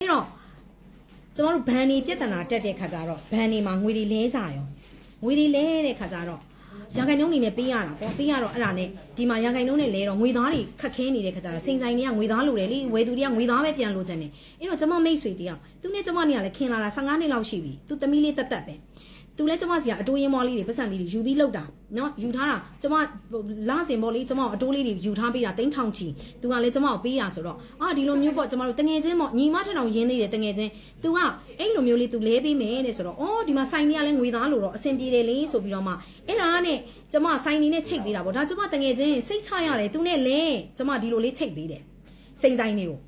အဲ့တော့ကျမတို့ဘန်နေပြဿနာတက်တဲ့ခါကျတော့ဘန်နေမှာငွေတွေလဲကြရောငွေတွေလဲတဲ့ခါကျတော့ရာခိုင်နှုန်းနေနဲ့ပေးရတာပေါ့ပေးရတော့အဲ့ဒါနဲ့ဒီမှာရာခိုင်နှုန်းနဲ့လဲတော့ငွေသားတွေခက်ခဲနေတဲ့ခါကျတော့စိန်ဆိုင်တွေကငွေသားလိုတယ်လေဝယ်သူတွေကငွေသားပဲပြန်လိုချင်တယ်အဲ့တော့ကျမမိတ်ဆွေတယောက်သူနဲ့ကျမနေကလည်းခင်လာတာ15နှစ်လောက်ရှိပြီသူသမီးလေးတက်တက်ပဲ သူလည်းကျမစီကအတိုးရင်းမောလေးတွေပတ်စံလေးတွေယူပြီးလောက်တာနော်ယူထားတာကျမလစင်ပေါ့လေကျမအတိုးလေးတွေယူထားပေးတာတိန်းထောင်ချီသူကလည်းကျမကိုပေးတာဆိုတော့အာဒီလိုမျိုးပေါ့ကျမတို့တငယ်ချင်းပေါ့ညီမထထောင်ရင်းသေးတယ်တငယ်ချင်း तू ကအဲ့လိုမျိုးလေး तू လဲပေးမယ်တဲ့ဆိုတော့အော်ဒီမှာဆိုင်လေးကလည်းငွေသားလို့တော့အဆင်ပြေတယ်လေဆိုပြီးတော့မှအဲ့ဒါနဲ့ကျမဆိုင်လေးနဲ့ချိတ်ပေးတာပေါ့ဒါကျမတငယ်ချင်းစိတ်ချရတယ် तू နဲ့လဲကျမဒီလိုလေးချိတ်ပေးတယ်စိတ်ဆိုင်လေးကို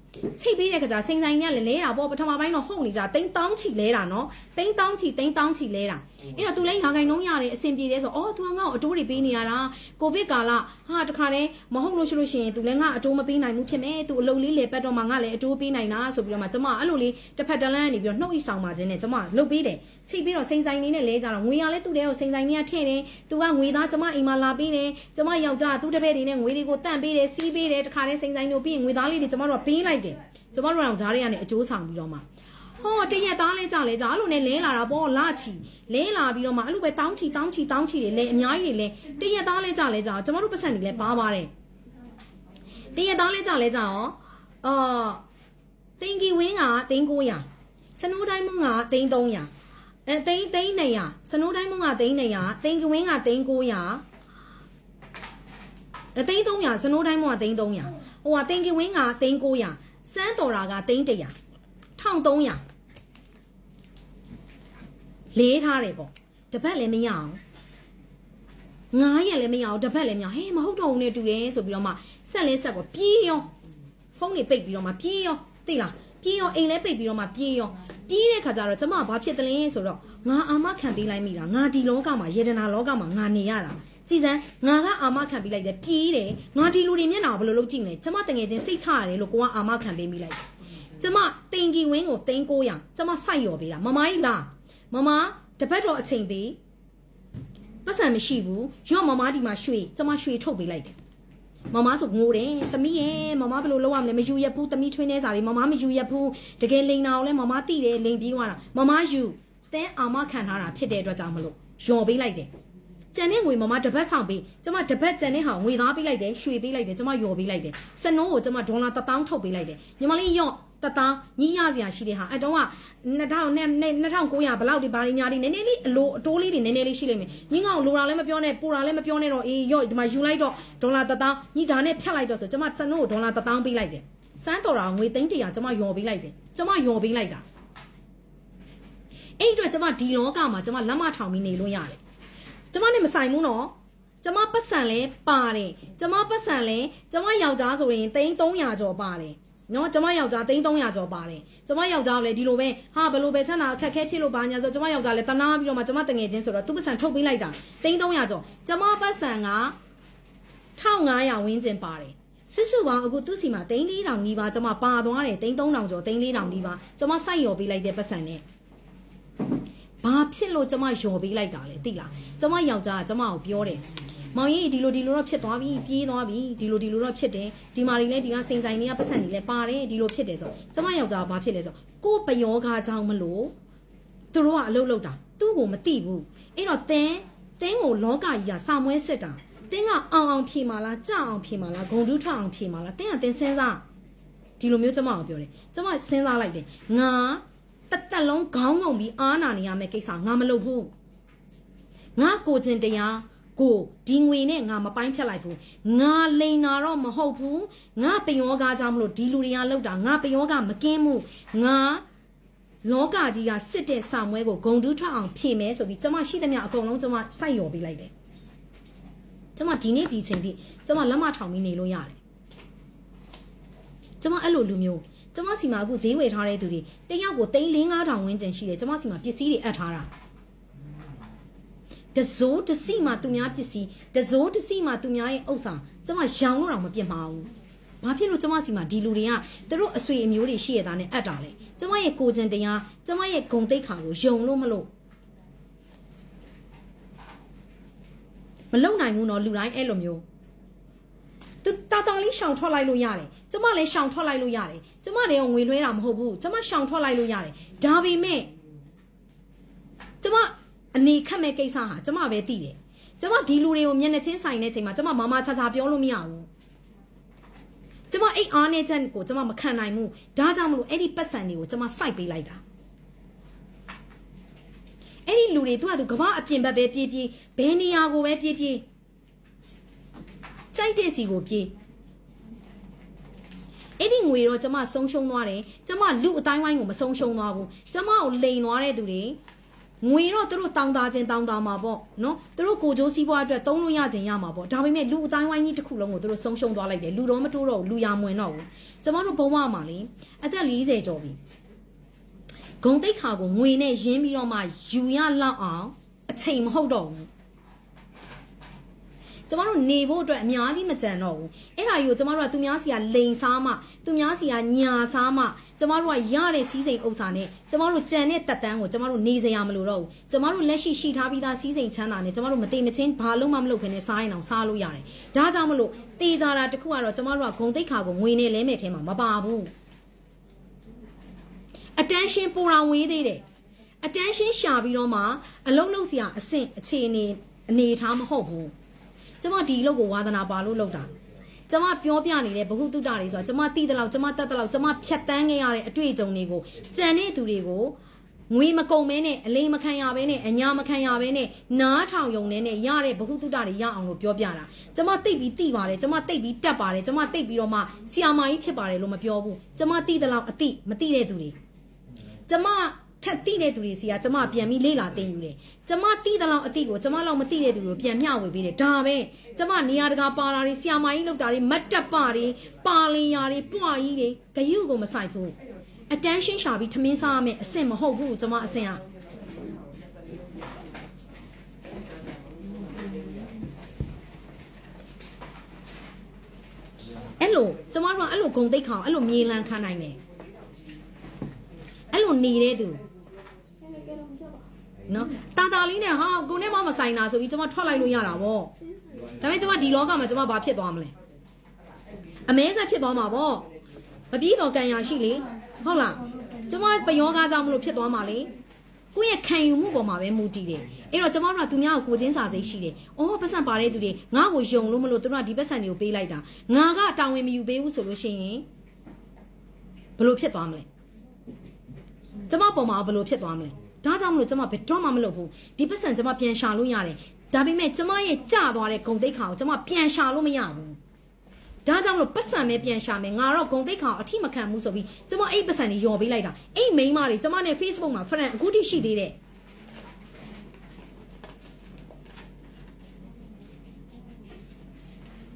ချိတ်ပေးတဲ့ခါကျစိန်ဆိုင်ကလည်းလဲတာပေါ့ပထမပိုင်းတော့ဟုတ်နေကြတိန်တောင်းချီလဲတာနော်တိန်တောင်းချီတိန်တောင်းချီလဲတာအဲ့တော့သူလဲရာဂိုင်နှုံးရတယ်အဆင်ပြေတယ်ဆိုအော်သူကငါ့ကိုအတိုးတွေပေးနေရတာကိုဗစ်ကာလဟာတခါတည်းမဟုတ်လို့ရှိလို့ရှိရင်သူလဲငါအတိုးမပေးနိုင်ဘူးဖြစ်မဲ့သူအလုပ်လေးလေပတ်တော့မှငါလည်းအတိုးပေးနိုင်တာဆိုပြီးတော့မှကျမအဲ့လိုလေးတစ်ဖက်တစ်လမ်းနေပြီးတော့နှုတ်အိဆောင်ပါခြင်းနဲ့ကျမလုတ်ပေးတယ်ချိတ်ပြီးတော့စိန်ဆိုင်လေးနဲ့လဲကြတော့ငွေရလဲသူ့တဲကိုစိန်ဆိုင်လေးကထည့်တယ်သူကငွေသားကျမအိမ်မှာလာပေးတယ်ကျမယောက်ျားသူ့တပည့်တွေနဲ့ငွေတွေကိုတန့်ပေးတယ်စီးပေးတယ်တခါတည်းစိန်ဆိုင်တို့ပြီးရင်ငွေသားလေးတွေကျမတို့ကပေးလိုက်တယ်ကျမတို့ကတော့ဂျားတွေကနေအကျိုးဆောင်ပြီးတော့မှဟောတရက်သားလဲကြလဲကြအဲ့လိုနဲ့လဲလာတာပေါ့လာချီလဲလာပြီးတော့မှအဲ့လိုပဲတောင်းချီတောင်းချီတောင်းချီတွေလဲအများကြီးတွေလဲတရက်သားလဲကြလဲကြကျမတို့ပတ်စံတွေလဲပါပါတယ်တရက်သားလဲကြလဲကြရောအာတင်ကီဝင်းက3900စနိုးတိုင်းမုံက3300အဲသိန်းသိန်း200စနိုးတိုင်းမုံကသိန်း200တင်ကီဝင်းက3900အသိန်း300စနိုးတိုင်းမုံကသိန်း300ဟိုကတင်ကီဝင်းကသိန်း900 စမ်းတော်တာကသိန်း100 1300လေးထားတယ်ပေါ့တပတ်လည်းမရအောင်9ရက်လည်းမရအောင်တပတ်လည်းမရအောင်ဟေးမဟုတ်တော့ဘူးနဲ့တူတယ်ဆိုပြီးတော့မှဆက်လဲဆက်ပေါ့ပြေးရောဖုန်းတွေပိတ်ပြီးတော့မှပြေးရောသိလားပြေးရောအိမ်လဲပိတ်ပြီးတော့မှပြေးရောပြေးတဲ့ခါကျတော့ကျမဘာဖြစ်တလဲဆိုတော့ငါအာမခံပေးလိုက်မိတာငါဒီလောကမှာယေဒနာလောကမှာငါနေရတာ ကြည်စမ်းငါကအာမခံပေးလိုက်တယ်ပြေးတယ်ငါဒီလူတွေမျက်နှာကိုဘယ်လိုလုပ်ကြည့်မလဲကျမတငယ်ချင်းစိတ်ချရတယ်လို့ကိုကအာမခံပေးမိလိုက်တယ်ကျမတင်ကီဝင်းကို3900ကျမစိုက်ရော်ပေးတာမမကြီးလားမမတပတ်တော့အချိန်ပေးပတ်စံမရှိဘူးရော့မမဒီမှာရွှေကျမရွှေထုတ်ပေးလိုက်တယ်မမဆိုငိုတယ်သမီးရဲ့မမဘယ်လိုလုပ်ရမလဲမယူရက်ဘူးသမီးချွေးနေစားလေးမမမယူရက်ဘူးတကယ်လိန်တာကိုလဲမမတိတယ်လိန်ပြီးသွားတာမမယူတဲအာမခံထားတာဖြစ်တဲ့အတွက်ကြောင့်မလို့ယော်ပေးလိုက်တယ် ကျန်တဲ့ငွေမမတပတ်ဆောင်ပေးကျမတပတ်ကျန်တဲ့ဟာငွေသားပေးလိုက်တယ်ရွှေပေးလိုက်တယ်ကျမယော်ပေးလိုက်တယ်စနိုးကိုကျမဒေါ်လာ1000ထုတ်ပေးလိုက်တယ်ညီမလေးယော့တသားညရစရာရှိတဲ့ဟာအတုံးက2000နဲ့2900ဘလောက်ဒီဘာတွေညာတွေနည်းနည်းလေးအလိုအတိုးလေးတွေနည်းနည်းလေးရှိလိမ့်မယ်ညငောင်လိုတာလည်းမပြောနဲ့ပိုတာလည်းမပြောနဲ့တော့အေးရော့ဒီမှာယူလိုက်တော့ဒေါ်လာ1000ညဒါနဲ့ဖြတ်လိုက်တော့ဆိုကျမစနိုးကိုဒေါ်လာ1000ပေးလိုက်တယ်စမ်းတော်တာငွေသိန်း100ကျမယော်ပေးလိုက်တယ်ကျမယော်ပေးလိုက်တာအဲ့အတွက်ကျမဒီလောကမှာကျမလက်မထောင်ပြီးနေလို့ရတယ် ကျမနဲ့မဆိုင်ဘူးနော်ကျမပတ်စံလဲပါတယ်ကျမပတ်စံလဲကျမယောက်ျားဆိုရင်သိန်း300ကျော်ပါတယ်နော်ကျမယောက်ျား3300ကျော်ပါတယ်ကျမယောက်ျားကလည်းဒီလိုပဲဟာဘယ်လိုပဲချမ်းသာအခက်ခဲဖြစ်လို့ပါညာဆိုကျမယောက်ျားလည်းတနာပြီးတော့မှကျမတငယ်ချင်းဆိုတော့သူ့ပတ်စံထုတ်ပေးလိုက်တာ3300ကျော်ကျမပတ်စံက1500ဝန်းကျင်ပါတယ်စွစုပေါင်းအခုသူ့စီမှာ3400နီးပါးကျမပါသွားတယ်3300ကျော်3400နီးပါးကျမစိုက်ရော်ပေးလိုက်တဲ့ပတ်စံနဲ့ ဘာဖြစ်လို့ကျမယော်ပေးလိုက်တာလဲသိလားကျမယောက်ျားကကျမကိုပြောတယ်မောင်ကြီးဒီလိုဒီလိုတော့ဖြစ်သွားပြီပြေးသွားပြီဒီလိုဒီလိုတော့ဖြစ်တယ်ဒီမာတွေလည်းဒီကစိန်ဆိုင်တွေကပတ်စံတွေလည်းပါတယ်ဒီလိုဖြစ်တယ်ဆိုကျမယောက်ျားဘာဖြစ်လဲဆိုကို့ပယောဂါကြောင့်မလို့သူတို့ကအလုပ်လုပ်တာသူ့ကိုမသိဘူးအဲ့တော့တင်းတင်းကိုလောကကြီးကစာမွဲစစ်တာတင်းကအောင်အောင်ဖြေမာလားကြအောင်ဖြေမာလားဂုံတူးထအောင်ဖြေမာလားတင်းကတင်းစဉ်းစားဒီလိုမျိုးကျမကိုပြောတယ်ကျမစဉ်းစားလိုက်တယ်ငါ တက်တက်လုံးခေါင်းငုံပြီးအားနာနေရမယ့်ကိစ္စငါမလုပ်ဘူးငါကိုကျင်တရားကိုဒီငွေနဲ့ငါမပိုင်းဖြတ်လိုက်ဘူးငါလိန်တာတော့မဟုတ်ဘူးငါပယောကားကြောင့်မလို့ဒီလူတွေကလောက်တာငါပယောကမကင်းမှုငါလောကကြီးကစစ်တဲ့စာမွဲကိုဂုံတူးထွက်အောင်ဖြည့်မယ်ဆိုပြီးကျမရှိသမျှအကုန်လုံးကျမစိုက်ရော်ပေးလိုက်တယ်ကျမဒီနေ့ဒီချိန်ထိကျမလက်မထောင်ပြီးနေလို့ရတယ်ကျမအဲ့လိုလူမျိုး ကျမစီမှာအခုဈေးဝယ်ထားတဲ့သူတွေတယောက်ကို3 4 5ထောင်ဝန်းကျင်ရှိတယ်ကျမစီမှာပစ္စည်းတွေအပ်ထားတာတစိုးတစီမှသူများပစ္စည်းတစိုးတစီမှသူများရဲ့ဥစ္စာကျမရောင်းလို့တော့မပြစ်မှာဘူး။ဘာဖြစ်လို့ကျမစီမှာဒီလူတွေကသူတို့အဆွေအမျိုးတွေရှိရတာနဲ့အပ်တာလဲ။ကျမရဲ့ကိုကျင်တရားကျမရဲ့ဂုံတိတ်ခါကိုယုံလို့မလို့မလုံနိုင်ဘူးနော်လူတိုင်းအဲ့လိုမျိုးသူတာတာလေးရှောင်ထွက်လိုက်လို့ရတယ် ကျမလည်းရှောင်ထွက်လိုက်လို့ရတယ်ကျမလည်းငွေလွှဲတာမဟုတ်ဘူးကျမရှောင်ထွက်လိုက်လို့ရတယ်ဒါပေမဲ့ကျမအနေခက်မဲ့ကိစ္စဟာကျမပဲသိတယ်ကျမဒီလူတွေကိုမျက်နှာချင်းဆိုင်တဲ့ချိန်မှာကျမမမချာချာပြောလို့မရဘူးကျမအဲ့အားနေချက်ကိုကျမမခံနိုင်ဘူးဒါကြောင့်မလို့အဲ့ဒီပတ်စံတွေကိုကျမစိုက်ပေးလိုက်တာအဲ့ဒီလူတွေသူကသူကဘာအပြင်ဘက်ပဲပြေးပြေးဘယ်နေရာကိုပဲပြေးပြေးကြိုက်တဲ့စီကိုပြေး အဲ့ဒီငွေတော့ကျမဆုံးရှုံးသွားတယ်ကျမလူအတိုင်းဝိုင်းကိုမဆုံးရှုံးသွားဘူးကျမကိုလိန်သွားတဲ့သူတွေငွေတော့သူတို့တောင်းတာချင်းတောင်းတာမှာပေါ့နော်သူတို့ကိုကြိုးစည်းပွားအတွက်သုံးလို့ရခြင်းရမှာပေါ့ဒါပေမဲ့လူအတိုင်းဝိုင်းကြီးတစ်ခုလုံးကိုသူတို့ဆုံးရှုံးသွားလိုက်တယ်လူတော့မတိုးတော့ဘူးလူရမဝင်တော့ဘူးကျမတို့ဘဝမှာလေအသက်40ကျော်ပြီဂုံတိတ်ခါကိုငွေနဲ့ရင်းပြီးတော့မှယူရလောက်အောင်အချိန်မဟုတ်တော့ဘူး ကျမတို့နေဖို့အတွက်အများကြီးမကြံတော့ဘူးအဲ့ဒါကြီးကိုကျမတို့ကသူများစီကလိန်စားမှသူများစီကညာစားမှကျမတို့ကရတဲ့စီးစိမ်ဥစ္စာနဲ့ကျမတို့ကြံတဲ့တက်တန်းကိုကျမတို့နေစရာမလိုတော့ဘူးကျမတို့လက်ရှိရှိထားပြီးသားစီးစိမ်ချမ်းသာနဲ့ကျမတို့မတိမချင်းဘာလုံးမှမလုပ်ခင်နဲ့စားရင်အောင်စားလို့ရတယ်ဒါကြောင့်မလို့တေးကြတာတစ်ခုကတော့ကျမတို့ကဂုံတိတ်ခါကိုငွေနဲ့လဲမဲ့ထဲမှာမပါဘူး attention ပိုရာဝေးသေးတယ် attention ရှာပြီးတော့မှအလုံးလုံးစရာအဆင့်အခြေအနေအနေထားမဟုတ်ဘူး ကျမဒီလောက်ကိုဝါသနာပါလို့လောက်တာကျမပြောပြနေတဲ့ဘ ഹു တုတ္တတွေဆိုတာကျမသိတဲ့လောက်ကျမတတ်တဲ့လောက်ကျမဖြတ်တန်းခဲ့ရတဲ့အတွေ့အကြုံတွေကိုကြံတဲ့သူတွေကိုငွေမကုန်မဲနဲ့အလိမ်မခံရဘဲနဲ့အညာမခံရဘဲနဲ့နားထောင်ယုံနဲ့နဲ့ရတဲ့ဘ ഹു တုတ္တတွေရအောင်လို့ပြောပြတာကျမသိပြီးသိပါတယ်ကျမသိပြီးတက်ပါတယ်ကျမသိပြီးတော့မှဆီယာမာကြီးဖြစ်ပါတယ်လို့မပြောဘူးကျမသိတဲ့လောက်အသိမသိတဲ့သူတွေကျမ ထက်တိတဲ့သူတွေစီကကျမပြန်ပြီးလေ့လာသင်ယူတယ်။ကျမတိတဲ့လောက်အတိကိုကျမလောက်မတိတဲ့သူတွေကိုပြန်မျှဝေပေးတယ်။ဒါပဲကျမနေရာတကာပါလာတွေဆီယာမိုင်းလောက်တာတွေမတ်တက်ပါတွေပါလင်ယာတွေပွားကြီးတွေဂယုကိုမဆိုင်ဘူး။ attention ရှာပြီးထမင်းစားရမယ်အဆင့်မဟုတ်ဘူးကျမအဆင့်ကအဲ့လိုကျမတို့ကအဲ့လိုဂုံတိတ်ခအောင်အဲ့လိုမြေလံခံနိုင်တယ် အဲ့လိုနေတဲ့သူနော်တာတာလေးနဲ့ဟာကိုနဲ့မမဆိုင်တာဆိုပြီးကျွန်မထွက်လိုက်လို့ရတာဗောဒါပေမဲ့ကျွန်မဒီလောကမှာကျွန်မဘာဖြစ်သွားမလဲအမဲဆက်ဖြစ်သွားမှာဗောမပြီးတော့ကံရရှိလေဟုတ်လားကျွန်မပယောဂါကြောင့်မလို့ဖြစ်သွားမှာလေကိုယ့်ရဲ့ခံယူမှုပေါ်မှာပဲမူတည်တယ်အဲ့တော့ကျွန်မတို့ကသူများကိုကိုချင်းစာစိတ်ရှိတယ်။အော်ပတ်စံပါတဲ့သူတွေငါ့ကိုယုံလို့မလို့သူတို့ကဒီပတ်စံတွေကိုပေးလိုက်တာ။ငါကတာဝန်မယူပေးဘူးဆိုလို့ရှိရင်ဘယ်လိုဖြစ်သွားမလဲ။ ကျမပုံမှာဘယ်လိုဖြစ်သွားမလဲဒါကြောင့်မလို့ကျမဘယ်တော့မှမလုပ်ဘူးဒီပတ်စံကျမပြန်ရှာလို့ရတယ်ဒါပေမဲ့ကျမရဲ့ကြသွားတဲ့ဂုံတိတ်ခါကိုကျမပြန်ရှာလို့မရဘူးဒါကြောင့်မလို့ပတ်စံပဲပြန်ရှာမယ်ငါတော့ဂုံတိတ်ခါကိုအထိမခံဘူးဆိုပြီးကျမအဲ့ပတ်စံတွေယော်ပေးလိုက်တာအဲ့မိန်းမတွေကျမနဲ့ Facebook မှာ friend အခုထိရှိသေးတယ်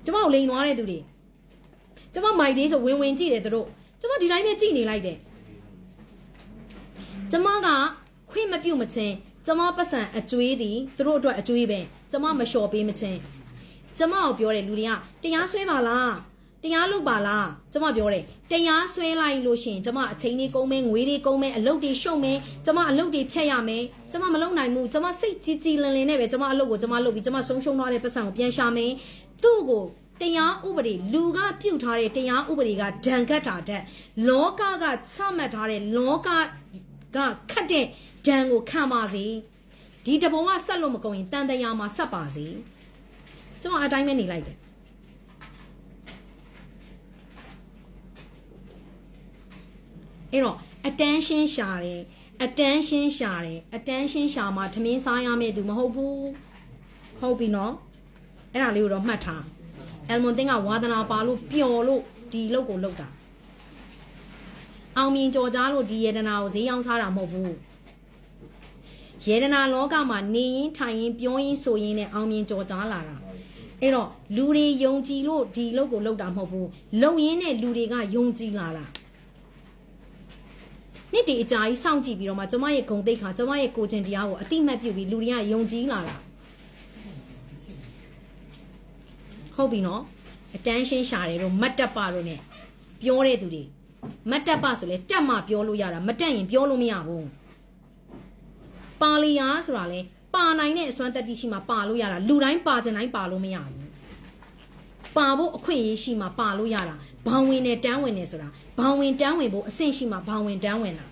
ကျမကိုလိန်သွားတဲ့သူတွေကျမမိုက်လေးဆိုဝင်ဝင်ကြည့်တယ်သူတို့ကျမဒီတိုင်းနဲ့ကြည့်နေလိုက်တယ် ကျမကခွင့်မပြုတ်မချင်းကျမပတ်စံအကျွေးသည်သူတို့အတွက်အကျွေးပဲကျမမလျှော်ပေးမချင်းကျမကိုပြောတယ်လူတွေကတရားဆွဲပါလားတရားလုပ်ပါလားကျမပြောတယ်တရားဆွဲလိုက်လို့ရှရင်ကျမအချိန်လေးကုန်မယ်ငွေတွေကုန်မယ်အလုပ်တွေရှုံမယ်ကျမအလုပ်တွေဖြတ်ရမယ်ကျမမလုပ်နိုင်ဘူးကျမစိတ်ကြီးကြီးလင်လင်နဲ့ပဲကျမအလုပ်ကိုကျမလုပ်ပြီးကျမဆုံးရှုံးသွားတဲ့ပတ်စံကိုပြန်ရှာမယ်သူ့ကိုတရားဥပဒေလူကပြုတ်ထားတဲ့တရားဥပဒေကဒဏ်ခတ်တာတဲ့လောကကချမှတ်ထားတဲ့လောက ကခတ်တဲ့ဒဏ်ကိုခံပါစေဒီတပုံကဆက်လို့မကုန်ရင်တန်တရားမှာဆက်ပါစေကျွန်တော်အတိုင်းပဲနေလိုက်တယ်အဲ့တော့ attention ရှာတယ် attention ရှာတယ် attention ရှာမှာထမင်းစားရမယ့်သူမဟုတ်ဘူးဟုတ်ပြီနော်အဲ့ဒါလေးကိုတော့မှတ်ထားအယ်မွန်တင်ကဝါသနာပါလို့ပျော်လို့ဒီလုပ်ကိုလုပ်တာ အောင်မြင်ကြော်ကြားလို့ဒီယေဒနာကိုဈေးအောင်စားတာမဟုတ်ဘူးယေဒနာလောကမှာနေရင်ထိုင်ရင်ပြောရင်ဆိုရင်နဲ့အောင်မြင်ကြော်ကြားလာတာအဲ့တော့လူတွေယုံကြည်လို့ဒီလုပ်ကိုလုပ်တာမဟုတ်ဘူးလုံရင်းနဲ့လူတွေကယုံကြည်လာတာနေ့ဒီအကြာကြီးစောင့်ကြည့်ပြီးတော့မှကျမရဲ့ဂုံတိတ်ခါကျမရဲ့ကိုကျင်တရားကိုအတိမတ်ပြုပြီးလူတွေကယုံကြည်လာတာဟုတ်ပြီနော် attention ရှာတယ်တို့မတ်တက်ပါတို့ ਨੇ ပြောတဲ့သူတွေ မတ်တက်ပဆိုလဲတက်မှပြောလို့ရတာမတက်ရင်ပြောလို့မရဘူးပါလီယာဆိုတာလဲပါနိုင်တဲ့အစွမ်းတက်တိရှိမှပါလို့ရတာလူတိုင်းပါကြတိုင်းပါလို့မရဘူးပါဖို့အခွင့်အရေးရှိမှပါလို့ရတာဘောင်ဝင်နဲ့တန်းဝင်နေဆိုတာဘောင်ဝင်တန်းဝင်ဖို့အဆင့်ရှိမှဘောင်ဝင်တန်းဝင်တာ